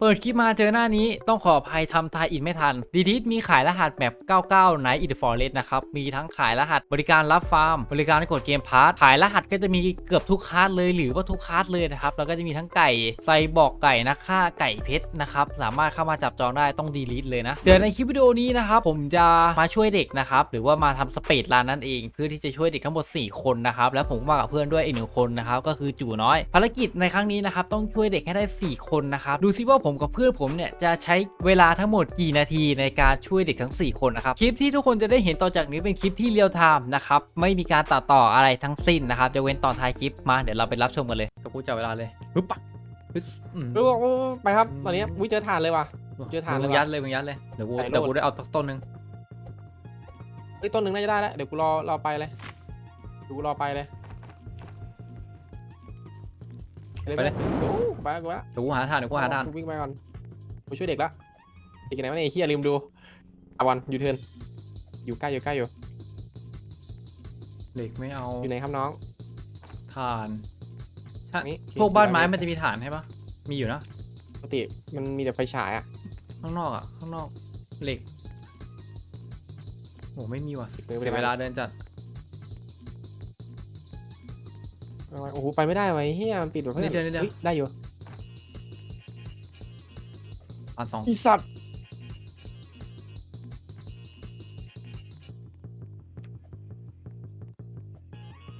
เปิดคลิปมาเจอหน้านี้ต้องขออภัยทำทายอินไม่ทันดีดิสมีขายรหัสแบบ99 Night in the Forest นะครับ มีทั้งขายรหัสบริการรับฟาร์ม บริการกดเกมพาร์ทขายรหัสก็จะมีเกือบทุกคลาสเลยหรือว่าทุกคลาสเลยนะครับ แล้วก็จะมีทั้งไก่ไซบอกไก่นะค่าไก่เพชรนะครับ สามารถเข้ามาจับจองได้ต้องดีลิทเลยนะ เดี๋ยวในคลิปวิดีโอนี้นะครับผมจะมาช่วยเด็กนะครับหรือว่ามาทำสเปดรันนั่นเอง เพื่อที่จะช่วยเด็กทั้งหมด 4 คนนะครับแล้วผมมากับเพื่อนด้วยอีกหนึ่งคนนะครับก็คือจู่น้อย ภารกิจในครั้งนี้นะครับต้องช่วยเด็กให้ได้ 4 คนนะครับดูซิว่าผมกับเพื่อนผมเนี่ยจะใช้เวลาทั้งหมดกี่นาทีในการช่วยเด็กทั้ง 4 คนนะครับ คลิปที่ทุกคนจะได้เห็นต่อจากนี้เป็นคลิปที่เรียลไทม์นะครับ ไม่มีการตัดต่ออะไรทั้งสิ้นนะครับจะเว้นตอนท้ายคลิปมาเดี๋ยวเราไปรับชมกันเลยกับกูจับเวลาเลยปึ๊บปะปึ๊บอืมเออไปครับ ตอนนี้วิเจอฐานเลยว่ะ เจอถ่านเลยมึงว่ะยัดเลยมึงยัดเลยเดี๋ยวกูใส่โลด เดี๋ยวกูได้เอาสักต้นหนึงเฮ้ยต้นหนึ่งน่าจะได้แล้ว เดี๋ยวกูรอรอไปเลยเดี๋ยวกูรอไปเลย ไปเลยไปเลยไปกูละเดี๋ยวกูหาทานเดี๋ยวกูหาทานวิ่งไปก่อนกูช่วยเด็กละเด็กไหนวะเนี่ยไอ้เฮียลืมดูอาวันยูเทิร์นอยู่ใกล้อยู่ใกล้อยู่เหล็กไม่เอาอยู่ไหนครับน้องทานใช่นี่พวกบ้านไม้มันจะมีฐานใช่ปะมีอยู่นะปกติมันมีแต่ไฟฉายอะข้างนอกอะข้างนอกเหล็กโหไม่มีว่ะเออไม่เสีได้ยเวลาเดินจัด เอาไว้โอ้โหไปไม่ได้ไวะไอ้เฮียมันปิดแบบเพื่อนนิดเดียวนิดเดียว ฮ้ได้อยู่อันสองอีสัตว์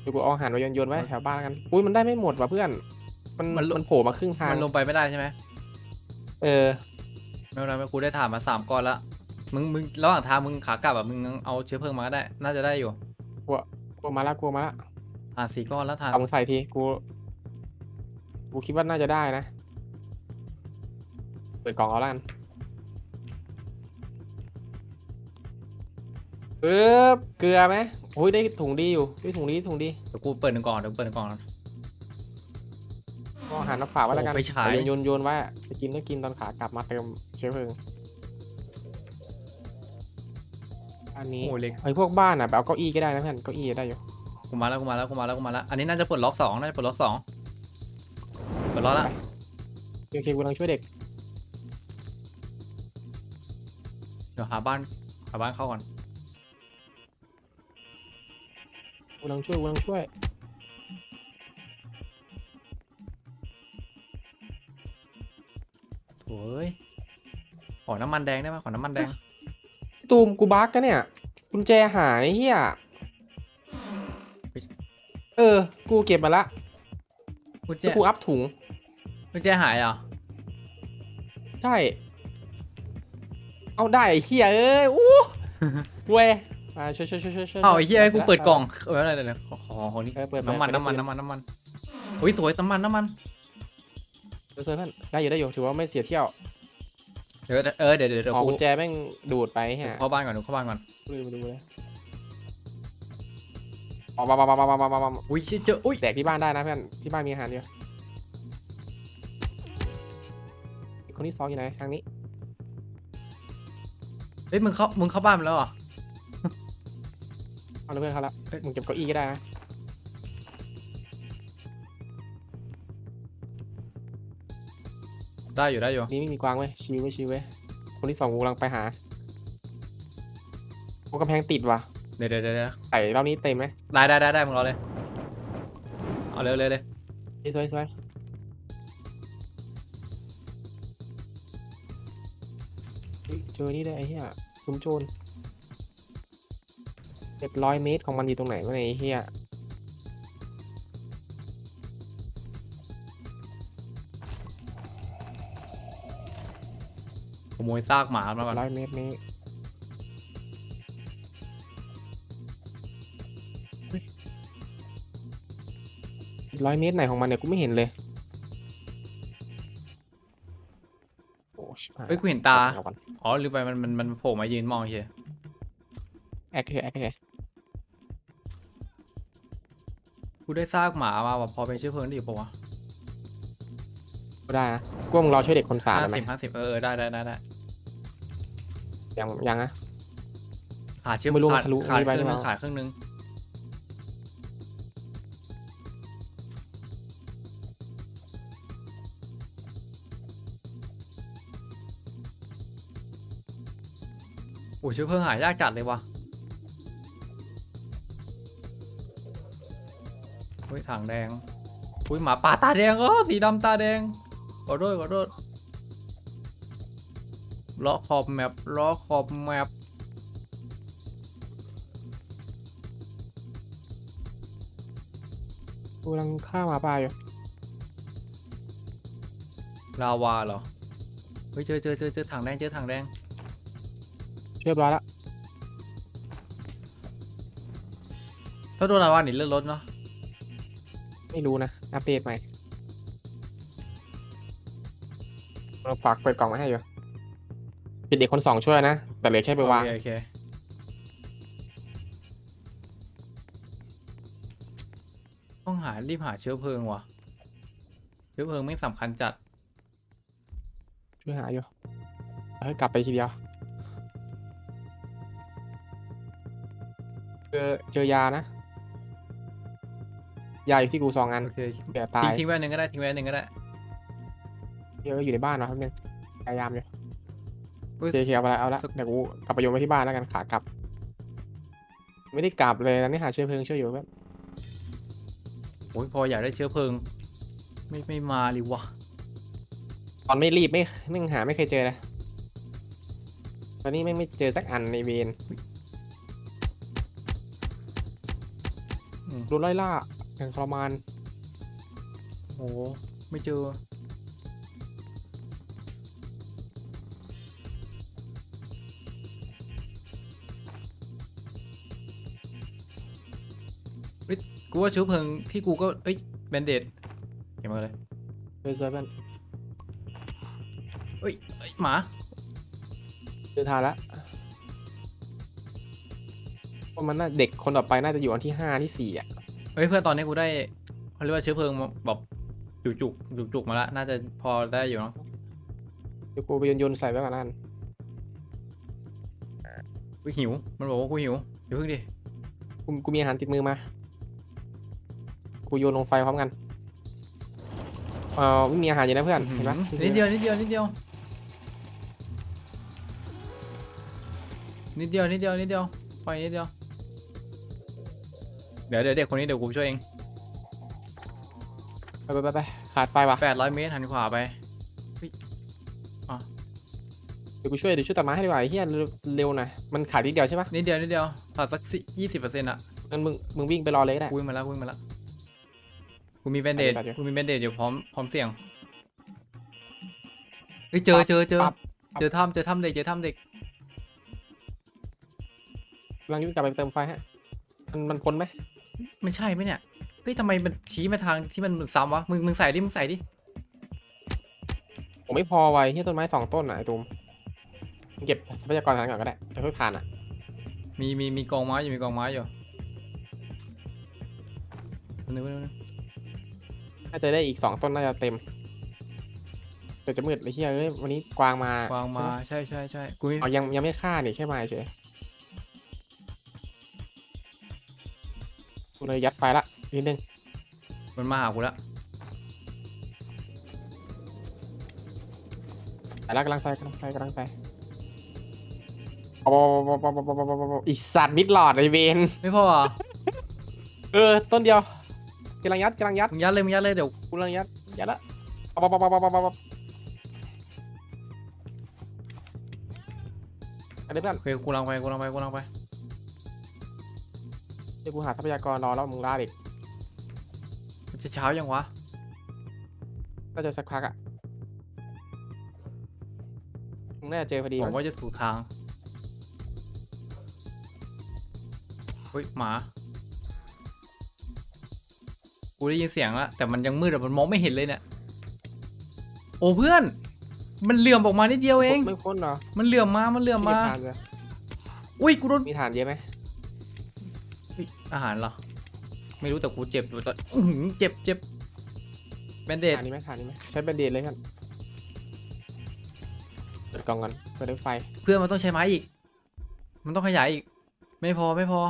เดี๋ยวกูเอาอาหารไปโยนๆไว้แถวบ้านแล้วกันอุ้ยมันได้ไม่หมดว่ะเพื่อน มันมันโผล่มาครึ่งทางมันลงไปไม่ได้ใช่ไหมเออไม่เป็นไรไม่กูได้ฐานมาสามก้อนละมึงมึงระหว่างทางมึงขากลับอะมึงเอาเชื้อเพลิงมาก็ได้ น่าจะได้อยู่ กลัวมาละกลัวมาละ ฐานสี่ก้อนแล้วฐานเอามึงใส่ทีกู กูคิดว่าน่าจะได้นะ เปิดกล่องเอาละกันปึ๊บเกลือไหมโอ้ยได้ถุงดีอยู่ได้ถุงดีถุงดีเดี๋ยวกูเปิดหนึ่งกล่องเดี๋ยวกูเปิดหนึ่งกล่องนะก็อาหารน้ำฝากไว้แล้วกันโอ้ไฟฉาย โยนโยนโยนไว้จะกินก็กินตอนขากลับมาเติมเชื้อเพลิง อันนี้ โอ้เหล็กไอ้พวกบ้านอะแบบเอาเก้าอี้ก็ได้นะเพื่อนเก้าอี้ได้อยู่ กูมาแล้วกูมาแล้วกูมาแล้วกูมาแล้ว อันนี้น่าจะปลดล็อกสองน่าจะปลดล็อกสองปลดล็อกละโอเคกูกำลังช่วยเด็ก เดี๋ยวหาบ้านหาบ้านเข้าก่อนกูกำลังช่วยกูกำลังช่วยโอ้ยขอน้ำมันแดงได้ไหมขอน้ำมันแดง ตูมกูบักกันเนี่ยกุญแจหายเฮีย เออ กูเก็บมาละกุญแจแล้วกูอัพถุงกุญแจหายเหรอะได้เอาได้ไอ้เฮียเอ้ยอู้เว้ยมาช่วยช่วยช่วยช่วยช่วยอ้าวไอ้เหี้ยให้กูเปิดกล่องเอออะไรเดี๋ยวขอขอขอนี่เออเปิดน้ำมันเปิดน้ำมันเปิดน้ำมันน้ำมันอุ้ยสวยน้ำมันน้ำมันเออเพื่อนได้อยู่ได้อยู่ถือว่าไม่เสียเที่ยวเดี๋ยวเออเดี๋ยวเดี๋ยวเดี๋ยวอ๋อกูกุญแจแม่งดูดไปฮะเข้าบ้านก่อนเดี๋ยวเข้าบ้านก่อนดูมาดูเลย ออกมามามามามามามาอุ้ยเชี่ยเจออุ้ยแดกที่บ้านได้นะเพื่อนที่บ้านมีอาหารเยอะคนที่สองอยู่ไหนทางนี้เฮ้ยมึงเข้ามึงเข้าบ้านมาแล้วเหรอเอาเลยเพื่อนเขาละเอ้ยมึงเก็บเก้าอี้ก็ได้นะได้อยู่ได้อยู่นี่ไม่มีกวางเว้ยชิวเว้ยชิวเว้ยคนที่สองกูกำลังไปหาโอ้กำแพงติดว่ะ เดี๋ยวเดี๋ยวเดี๋ยวเดี๋ยวไอ้รอบนี้เต็มไหมได้ได้ได้ได้มึงรอเลย เอาเร็วเร็วเลยสวยสวยสวยเฮ้ยเจอนี่ได้วยไอ้เหี้ยซุ้มโจรเจ็ดร้อยเมตรของมันอยู่ตรงไหนวะเนี่ยไอ้เหี้ยขโมยซากหมามาก่อนร้อยเมตรนี้ ร้อยเมตรไหนของมันเนี่ยกูไม่เห็นเลยโอ้ชิบหายเฮ้ยกูเห็นตา เอาก่อนอ๋อหรือไปมันมันมันโผล่มายืนมองเฉยแอคเฉยแอคเฉยกูได้ซากหมามาแบบพอเป็นเชื้อเพลิงได้อยู่ปะวะก็ได้นะกูว่ามึงรอช่วยเด็กคนสามห้าได้ไหมสิบห้าสิบเออเออได้ได้ได้ได้ยังยังอะขาดเชื้อไม่รู้ขาดทะลุขาดนี่คไปรึ่งหรือหนึงเปล่าขาดครึ่งหนึง อ้เชื้อเพลิงหายากจัดเลยวะเฮ้ยถังแดงอุ้ยหมาป่าตาแดงอ๋อสีดำตาแดงขอโทษขอโทษล้อขอบแมปล้อขอบแมปกูกำลังฆ่าหมาป่าอยู่ลาวาเหรอ เฮ้ยเจอเจอเจอเจอถังแดงเจอถังแดง เรียบร้อยละถ้าโดนลาวาหนีเลื่อนรถเนาะไม่รู้นะ อัปเดตใหม่เราฝากเปิดกล่องมาให้อยู่ปิดเด็กคนสองช่วยนะ แต่เหลือแค่ไปวาง โอเคโอเคต้องหารีบหาเชื้อเพลิงว่ะ เชื้อเพลิงไม่งสำคัญจัด ช่วยหาอยู่เฮ้ยกลับไปทีเดียว เจอเจอยานะ ยาอยู่ที่กูสองอันโอเคเดี๋ยวตาทิ้งยทิ้งไว้หนึ่งก็ได้ทิ้งไว้หนึ่งก็ได้เยอะอยู่ในบ้านเนาะครับนึงพยายามอยู่อุ๊ยเคลียร์ไปแล้วเอาละสัก เดี๋ยวกูกลับไปโยนไว้ที่บ้านแล้วกันขากลับ ไม่ได้กลับเลยนะนี่หาเชื้อเพลิงช่วยอยู่แบบโอ้ยพออยากได้เชื้อเพลิง ไม่ไม่มาเลยวะตอนไม่รีบไม่ไม่หาไม่เคยเจอเลยตอนนี้ไม่ไม่เจอสักอันในเวน โดนไล่ล่าอย่างทรมาน โอ้ไม่เจอ เฮ้ย กูว่าเชื้อเพลิงที่กูก็ เอ้ยแบนเดดเก็บมาเลยเจอเจอเพื่อนเอ้ยเอ้ยหมาเจอทานละว่ามันน่าเด็กคนต่อไปน่าจะอยู่อันที่ห้าที่สี่อะ เฮ้ยเพื่อนตอนนี้กูได้เขาเรียกว่าเชื้อเพลิงมาแบบจุกจุกจุกจุกๆมาแล้วน่าจะพอได้อยู่เนาะเดี๋ยวกูไปโยนโยนใส่ไว้ก่อนนั่นกูหิว มันบอกว่ากูหิวเดี๋ยวเพิ่งดิกูกูมีอาหารติดมือมา กูโยนลงไฟพร้อมกันเออไม่มีอาหารอยู่นะเพื่อนเห็นปะนิดเดียวนิดเดียวนิดเดียวนิดเดียวนิดเดียวนิดเดียวไปนิดเดียว เดี๋ยวเดี๋ยวเด็กคนนี้เดี๋ยวกูช่วยเองไปไปไปไปขาดไฟว่ะแปดร้อยเมตรหันขวาไปเดี๋ยวกูช่วยเดี๋ยวช่วยตัดไม้ให้ดีกว่าไอ้เฮียเร็วเร็วหน่อยมันขาดนิดเดียวใช่ปะนิดเดียวนิดเดียวขาดสักยี่สิบเปอร์เซ็นต์อะงั้นมึงมึงวิ่งไปรอเลยก็ได้ กูวิ่งมาแล้วกูวิ่งมาแล้วกูมีแบนเดดตัดอยู่กูมีแบนเดดอยู่พร้อมพร้อมเสี่ยงเฮ้ยเจอเจอเจอปั๊บเจอถ้ำเจอถ้ำเด็กเจอถ้ำเด็กกำลังวิ่งกลับไปเติมไฟฮะ มันมันพ้นไหม ไม่ใช่ไหมเนี่ย เฮ้ยทำไมมันชี้มาทางที่มันซ้ำวะ มึงมึงใส่ดิ มึงใส่ดิ ผมไม่พอไว้เฮียต้นไม้สองต้นอะไอ้ตูมมึงเก็บทรัพยากรทางก่อนก็ได้เดี๋ยวเพิ่งทานอะ มีมีมีกองไม้อยู่ มีกองไม้อยู่นึกว่าถ้าจะได้อีกสองต้นน่าจะเต็มเดี๋ยวจะมืดไอ้เฮียเอ้ยวันนี้กวางมากวางมาใช่ไหใช่ใช่ใช่กูมีอ๋อยังยังไม่ฆ่านี่แค่มาเฉย เลยยัดไฟละนิดนึงมันมาหากูละวไปละกำลังใส่กำลังใส่กำลังใส่อีสัตว์มิดหลอดไอเวนไม่พอเออต้นเดียวกำลังยัดกำลังยัดยัดเลยยัดเลยเดี๋ยวกูกำลังยัดยัดละปะปะปะปะปะปะปะอะไรเพื่อนโอเคกูลังไปกูลังไปกูลังไป เดี๋ยวกูหาทรัพยากรรอแล้วมึงล่าอีกมันจะเช้ายังวะ ก็จะสักพักอะมึงน่าจะเจอพอดีผมมั้งว่าจะถูกทางเฮ้ยหมา กูได้ยินเสียงแล้วแต่มันยังมืดอะมันมองไม่เห็นเลยเนี่ย โอ้เพื่อน มันเหลื่อมออกมานิดเดียวเอง ไม่พ้นเหรอมันเหลื่อมมา มันเหลื่อมมาที่ฐานเลยอุ้ยกูโดนมีฐานเยอะไหมเฮ้ย อาหารเหรอ ไม่รู้แต่กูเจ็บอยู่ตอนอื้อหือเจ็บเจ็บแบนเดดฐานนี้ไหมฐานนี้ไหมใช้แบนเดดเลยกันเปิดกล่องก่อนเปิดด้วยไฟเพื่อนมันต้องใช้ไม้อีก มันต้องขยายอีก ไม่พอไม่พอ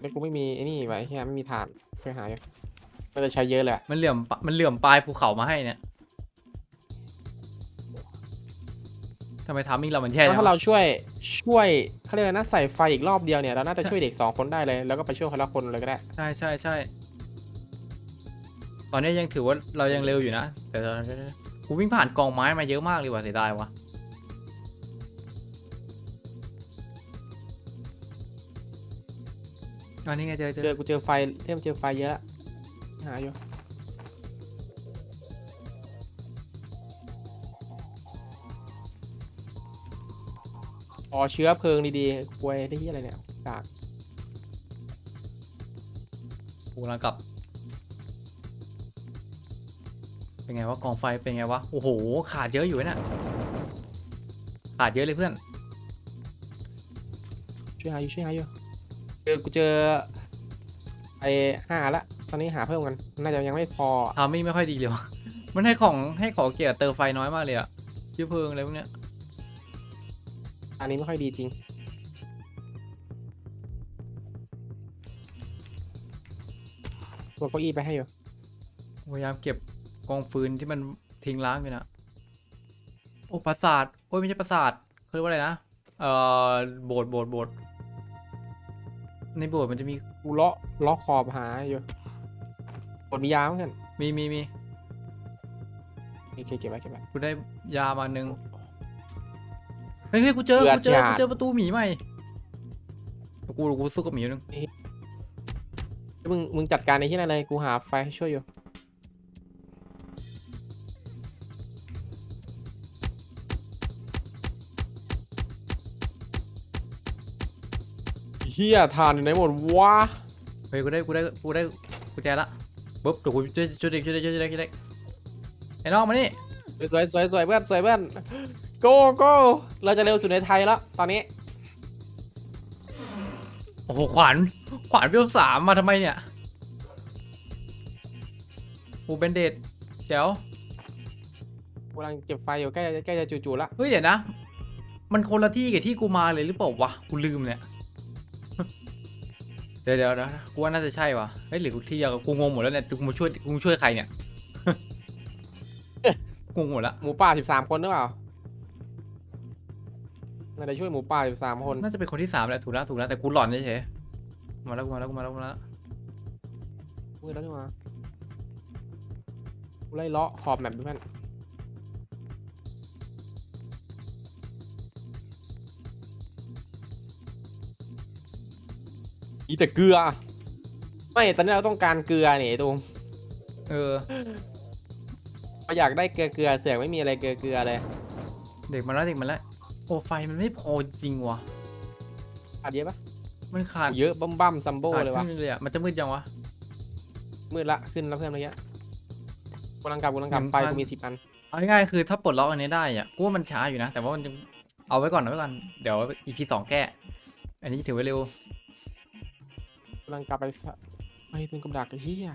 แล้วกูไม่มีไอ้นี่ไว้ที่ไม่มีฐานช่วยหาอยู่ก็จะใช้เยอะเลยอะมันเหลื่อมปะมันเหลื่อมปลายภูเขามาให้เนี่ยำไมทามมิ่งเรามันแย่แล้วจังถ้าเราวะช่วยช่วยเขาเรียกอะไรนะใส่ไฟอีกรอบเดียวเนี่ยเราน่าจะช่วยเด็กสองคนได้เลยแล้วก็ไปช่วยคนละคนเลยก็ได้ใช่ใช่ใช่ตอนนี้ยังถือว่าเรายังเร็วอยู่นะ แต่เรากูวิ่งผ่านกองไม้มาเยอะมากเลยว่ะเสียดายวะอันนี้ไงเจอเจเจออกูเจอไฟเทมเจอไฟเยอะหาอยู่ อ๋อเชื้อเพลิงดีๆกวยได้ที่อะไรเนี่ยกากกูกำลังกลับ เป็นไงวะกองไฟเป็นไงวะ โอ้โห ขาดเยอะอยู่เนี่ยขาดเยอะเลยเพื่อน ช่วยหาอยู่ช่วยหาอยู่เจอกูเจอไอห้าละตอนนี้หาเพิ่มกันน่าจะยังไม่พอทามมิ่งไม่ค่อยดีเลยวะ มันให้ของให้ของเกี่ยวกับเติมไฟน้อยมากเลยอะเชื้อเพลิงอะไรพวกเนี้ย อันนี้ไม่ค่อยดีจริง ตัวเก้าอี้ไปให้อยู่ พยายามเก็บกองฟืนที่มันทิ้งร้างอยู่นะโอ้ปราสาท โอ้ยไม่ใช่ปราสาทเขาเรียกว่าอะไรนะ เอ่อ โบสถ์โบสถ์โบสถ์ในโบสถ์มันจะมี กูเลาะเลาะขอบหาอยู่กดมียาเหมือนกันมีมีมีโอเคเก็บไว้เก็บไว้กูได้ยามาหนึ่ง เฮ้ยเฮ้ยกูเจอเบื่อกูเจอจัดกูเจอประตูหมีใหม่เดี๋ยวกูเดี๋ยวกูสู้กับหมีนึงมึงมึงจัดการในที่นั่นเลยกูหาไฟให้ช่วยอยู่เฮียทานอยู่ไหนหมดวะเฮ้ยกูได้กูได้กูได้กูแจละปุ๊บเดี๋ยวกูช่วยช่วยเด็กช่วยเด็กช่วยเด็กช่วยเด็กไอ้น้องมานี่สวยสวยสวยเพื่อนสวยเพื่อน โกโก้เราจะเร็วสุดในไทยแล้ว ตอนนี้ โอ้โหขวานขวานเวลสามมาทำไมเนี่ยโอ้เบนเดดแจ๋วกำลังเก็บไฟอยู่ใกล้ใกล้จะจู่ๆละเฮ้ยเดี๋ยวนะ มันคนละที่กับที่กูมาเลยหรือเปล่าวะกูลืมเนี่ย เดี๋ยวเดี๋ยวเดี๋ยวกูว่าน่าจะใช่วะเฮ้ยหรือกูที่เดียวกับกูงงหมดแล้วเนี่ยกูมาช่วยกูมาช่วยใครเนี่ย กูงงหมดละหมูป่าสิบสามคนหรือเปล่า น่าจะช่วยหมูป่าสิบสามคนน่าจะเป็นคนที่สามแหละถูกแล้วถูกแล้วแต่กูหลอนเฉยๆมาแล้วกูมาแล้วกูมาแล้วกูมาแล้วมือแล้วนี่มากูไล่เลาะขอบแมปด้วยเพื่อนอีแต่เกลือ ไม่ตอนนี้เราต้องการเกลือนี่ไอ้ตูมเออ เราอยากได้เกลือเกลือเสือกไม่มีอะไรเกลือเกลือเลย เด็กมาแล้วเด็กมาแล้ว โอ้ไฟมันไม่พอจริงวะขาดเยอะปะมันขาดเยอะบัมบัมซัมโบขาดเลยครึ่วะงนึงเลยอะมันจะมืดยังวะ มืดละขึ้นแล้วเพื่อนเมื่อกี้กำลังกลับกำลังกลับหนึ่งไฟพันกูมีสิบอัน เอาง่ายๆคือถ้าปลดล็อกอันนี้ได้อะกูว่ามันช้าอยู่นะ แต่ว่ามันยังเอาไว้ก่อนเอาไว้ก่อน เดี๋ยว EP สองแก้ อันนี้ถือไว้เร็วกำลังกลับไปสะไปถึงกับดักไอ้เหี้ย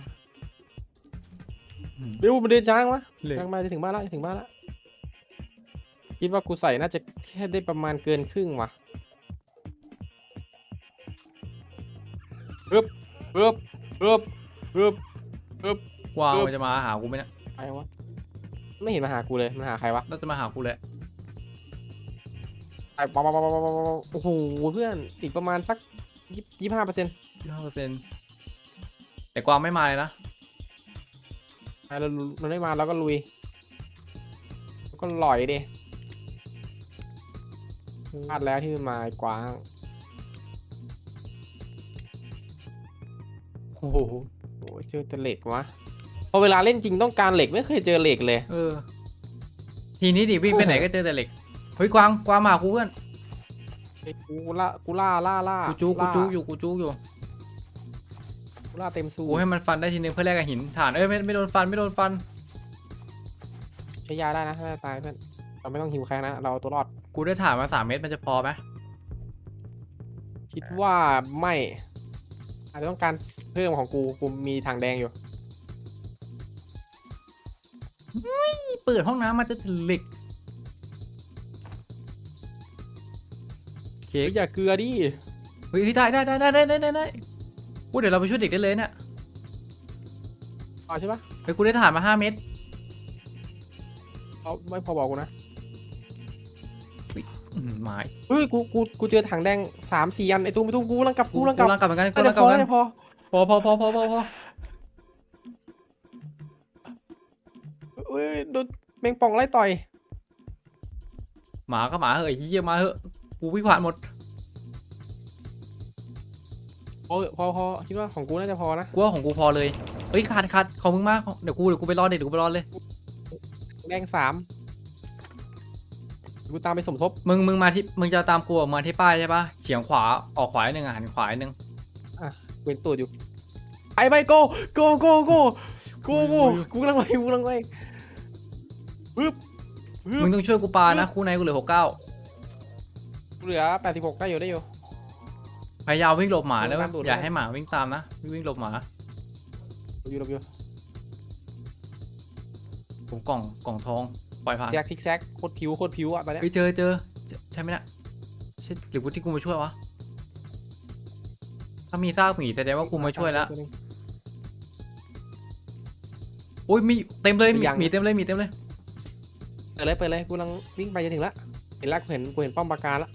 อืมเร็วมันเดินช้างวะเหล็กช้างมาจะถึงบ้านแล้วจะถึงบ้านแล้ว คิดว่ากูใส่น่าจะแค่ได้ประมาณเกินครึ่งว่ะปึ๊บปึ๊บปึ๊บปึ๊บปึ๊บกวางปึ๊บมันจะมาหากูไหมเนี่ยใครวะไม่เห็นมาหากูเลยมันหาใครวะน่าจะมาหากูแหละไปป๊อปป๊อปป๊อปป๊อปป๊อปโอ้โหเพื่อนอีกประมาณสักยี่ยี่ห้าเปอร์เซ็นต์ยี่ห้าเปอร์เซ็นต์แต่กวางไม่มาเลยนะเราเราได้มาแล้วก็ลุยแล้วก็หลอยดิ พลาดแล้วที่มันมาไอ้กวาง โอ้โหโอ้ยเจอแต่เหล็กวะ พอเวลาเล่นจริงต้องการเหล็กไม่เคยเจอเหล็กเลย เออ ทีนี้ดิวิ่งไปไหนก็เจอแต่เหล็ก เฮ้ยกวางกวางมาหากูเพื่อนไอ้กูล่ากูล่าล่าล่ากูจู้กูล่าจู้อยู่กูจู้อยู่กูล่าเต็มสูกูให้มันฟันได้ทีนึงเพื่อแลกกับหินฐานเอ้ยไม่ไม่โดนฟันไม่โดนฟันใช้ยาได้นะถ้าจะตายเพื่อนเราไม่ต้องหิวใครนะเราเอาตัวรอด กูได้ฐานมาสามเม็ดมันจะพอไหมคิดว่าไม่ อาจจะต้องการเพิ่มของกูกูมีถังแดงอยู่ เปิดห้องน้ำมาจะเหล็กเค้เฮ้กยอย่าเกลือดิ เฮ้ยได้ได้ได้ได้ได้ได้ได้กูเดี๋ยวเราไปช่วยเด็กได้เลยเนี่ยเอาใช่ปะเฮ้ยกูได้ฐานมาห้าเม็ดเอาไม่พอบอกกูนะอื้อหือ ไม้เฮ้ยกูกูกูเจอถังแดงสามสี่อันไอ้ตุ้มไอ้ตุ้มกูกำลังกลับกูกูกำลังกลับร่างกลับเหมือนกันกูน่าจะร่างกพลับอเหมือนน่ากันจะพอพอพอพอพอพอพอเฮ้ยโดนแมงป่องไล่ต่อยหมาก็หมาเหอะไอ้เหี้ยมาเหอะกูวิ่งผ่านหมดพอพอพอคิดว่าของกูน่าจะพอนะกูว่าของกูพอเลยเอ้ยขาดขาดของมึงมากเดี๋ยวกูเดี๋ยวกูไปรอดเดี๋ยวกูไปรอดเลยแดงสาม กูตามไปสมทบ มึงมึงมาที่มึงจะตามกูออกมาที่ป้ายใช่ปะเฉียงขวาออกขวาหนึ่งหันขวาหนึ่งเว้นตูดอยู่ไปไปโกโกโกโกโกโกกูกำลังไปกูกำลังไปปึ๊บปึ๊บมึงต้องช่วยกูปานะคู่ไหนกูเหลือหกเก้าเหลือแปดสิบหกได้อยู่ได้อยู่พยายามวิ่งหลบหมานะตามตูดอย่าไว้ให้หมาวิ่งตามนะวิ่งหลบหมาอยู่อยู่ผมกล่องกล่องทอง ปล่อยผ่านแซกซิกแซกโคตรผิวโคตรผิวอะตอนเนี้ยเฮ้ยเจอเจอเจอใช่ไหมเนี่ยใช่หรือกูที่กูมาช่วยวะถ้ามีซากหมีแสดงว่ากูมาช่วยแล้วโอ้ยมีเต็มเลยมีหมีเต็มเลยหมีเต็มเลยเปิดเลยเปิดเลยกูกำลังวิ่งไปจะถึงละเห็นแล้วกูเห็นกูเห็นป้อมปราการละ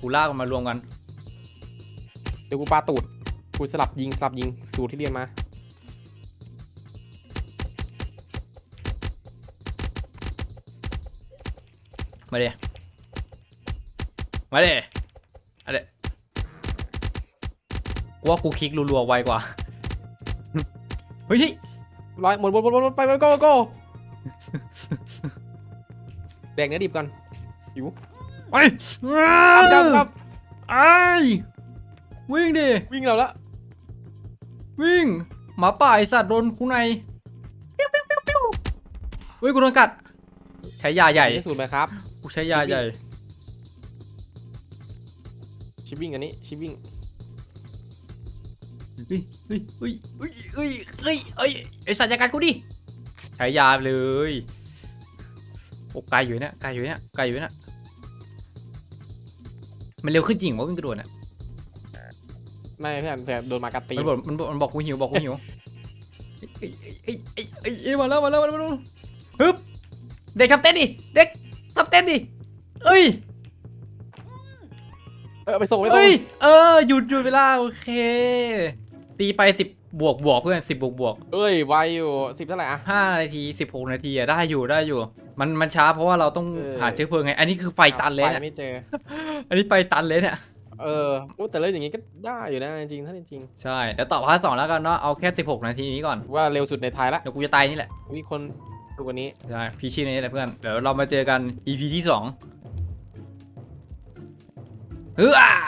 กูลากมันมารวมกัน เดี๋ยวกูปาตูด กูสลับยิงสลับยิงสูตรที่เรียนมา มาเดมาเดอะเดกูว่ากูคลิกรัวๆไวกว่า เฮ้ยร้อยหมดหมดหมดหมดไปไปโก้โก้แดกเนื้อดิบก่อนไปครับครับครับไอ้วิ่งดิ วิ่งเราละวิ่ง หมาป่าไอสัตว์โดนคูในปิ้วปิ้วปิ้วปิ้วเฮ้ยกูโดนกัด ใช้ยาใหญ่ใช้สูตรไหมครับ กูใช้ยาใหญ่ ชิปวิ่งอันนี้ ชิปวิ่งเฮ้ยเฮ้ยเฮ้ยเฮ้ยเฮ้ยเฮ้ยเฮ้ยไอสัตว์จัดการกูดิใช้ยาเลยโอ้ไกลอยู่เนี่ยไกลอยู่เนี่ยไกลอยู่เนี่ยมันเร็วขึ้นจริงวะวิ่งกระโดดอะไม่เพื่อนเพื่อนโดนหมากัดตีนมันบอกมันบอกมันบอกกูหิวบอกกูหิวเอ้ยเอ้ยเอ้ยเอ้ยเอ้ยมาแล้วมาแล้วมาแล้วมาแล้วฮึบเด็กทำเต้นดิเด็กทำ เต้นดิเอ้ยเออไปส่งไปส่งเอ้ยเออหยุดหยุดเวลาโอเค ตีไปสิบบวกบวกเพื่อนสิบบวกบวกเอ้ยไวอยู่สิบเท่าไหร่อะ ห้านาทีสิบหกนาทีอะได้อยู่ได้อยู่ มันมันช้าเพราะว่าเราต้องเออ หาเชื้อเพลิงไง อันนี้คือไฟตันเลยไฟเนี่ยไม่เจอ อันนี้ไฟตันเลยเนี่ยเออโอ้แต่เล่นอย่างงี้ก็ได้อยู่นะจริงๆถ้าจริงใช่เดี๋ยวต่อพาร์ทสองแล้วกันเนาะเอาแค่สิบหกนาทีนี้ก่อนๆว่าเร็วสุดในไทยละเดี๋ยวกูจะตายนี่แหละ มีคน ทุกวันนี้ใช่พี่ชื่อนี้แหละเพื่อน เดี๋ยวเรามาเจอกัน EP ที่สองเฮ้อ